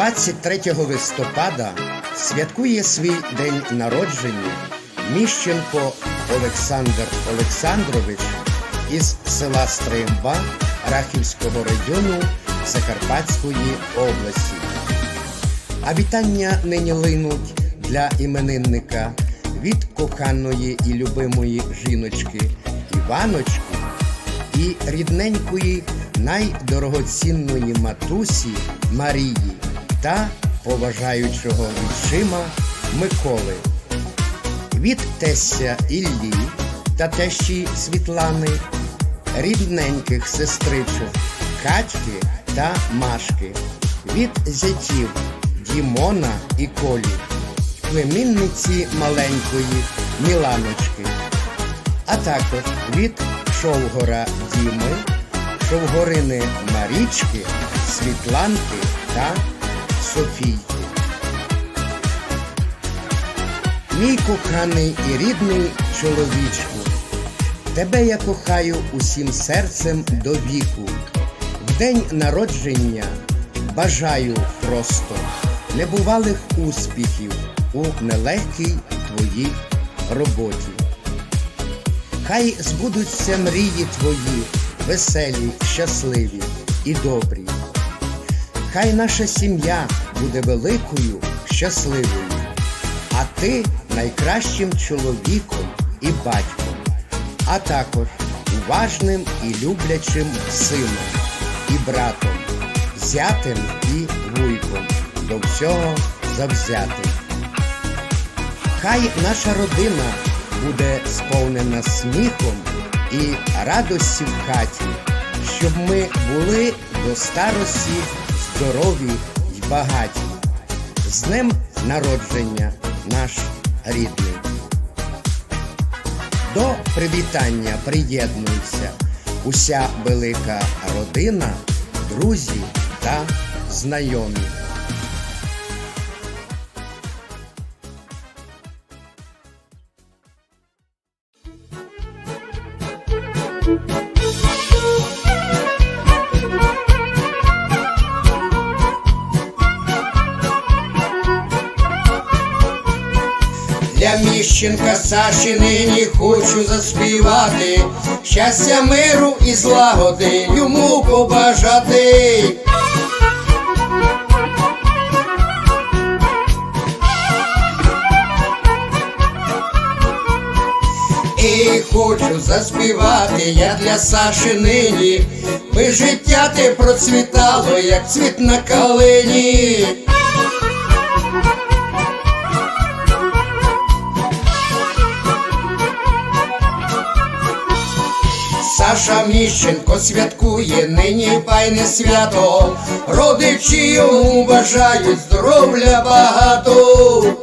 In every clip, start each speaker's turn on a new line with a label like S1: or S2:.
S1: 23 листопада святкує свій день народження Міщенко Олександр Олександрович із села Стримба Рахівського району Закарпатської області. А вітання нині линуть для іменинника від коханої і любимої жіночки Іваночки і рідненької найдорогоцінної матусі Марії та поважаючого відчима Миколи. Від тестя Іллі та тещі Світлани, рідненьких сестричок Катьки та Машки, від зятів Дімона і Колі, племінниці маленької Міланочки, а також від Шовгора Діми, Шовгорини Марічки, Світланки та Софійки. Мій коханий і рідний чоловічку, тебе я кохаю усім серцем до віку. В день народження бажаю просто небувалих успіхів у нелегкій твоїй роботі. Хай збудуться мрії твої, веселі, щасливі і добрі. Хай наша сім'я буде великою, щасливою, а ти найкращим чоловіком і батьком, а також уважним і люблячим сином і братом, зятем і вуйком, до всього завзятим. Хай наша родина буде сповнена сміхом і радості в хаті, щоб ми були до старості здорові й багаті. З днем народження наш рідний. До привітання приєднується уся велика родина, друзі та знайомі. Для міщенка Саші нині хочу заспівати, щастя, миру і злагоди йому побажати. І хочу заспівати я для Саші нині, би життя ти процвітало, як цвіт на калині. Міщенко святкує нині файне свято, родичі йому бажають здоров'я багато.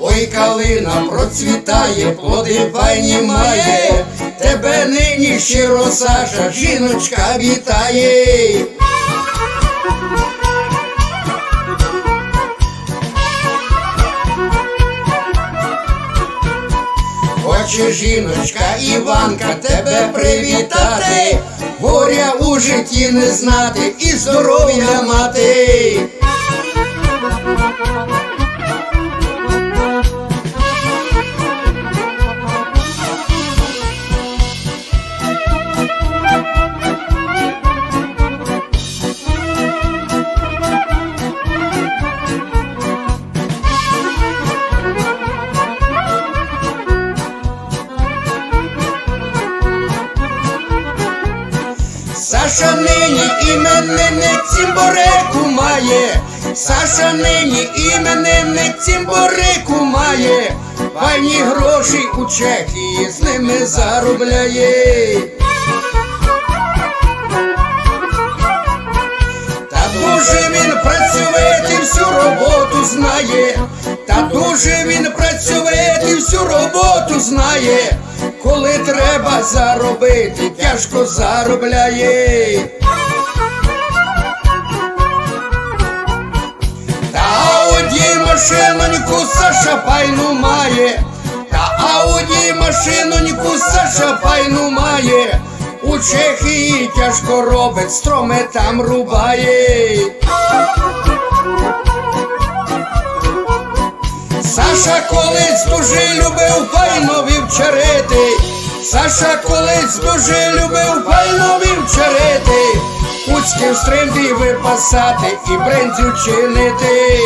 S1: Ой, калина процвітає, плоди файні має, тебе нині щиро Саша, жіночка вітає. Хоче жіночка Іванка тебе привітати, горя у житті не знати і здоров'я мати. Саша нині іменинник цімборику має, Саша нині іменинник цімборику має, пані гроші у Чехії з ними заробляє. Та дуже він працювати всю роботу знає, та дуже він працювати всю роботу знає, коли треба заробити, тяжко заробляє. Та Ауді машиноньку Саша файну має, та Ауді машиноньку Саша файну має. У Чехії тяжко робить, строме там рубає. Саша колись дуже любив файно вівчарити. Саша колись дуже любив файно вівчарити. В стримбі випасати і брензю чинити.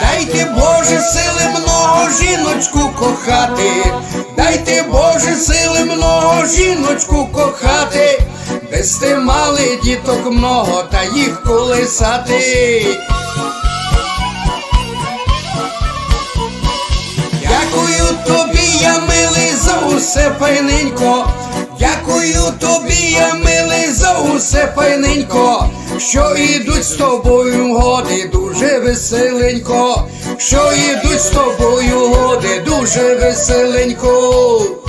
S1: Дайте Боже сили много жіночку кохати, дайте Боже сили много жіночку кохати, без ти мали діток много та їх колисати. Дякую тобі, я милий, за усе файненько. Дякую тобі, я милий, за усе файненько. Що ідуть з тобою годи дуже веселенько. Що ідуть з тобою годи дуже веселенько.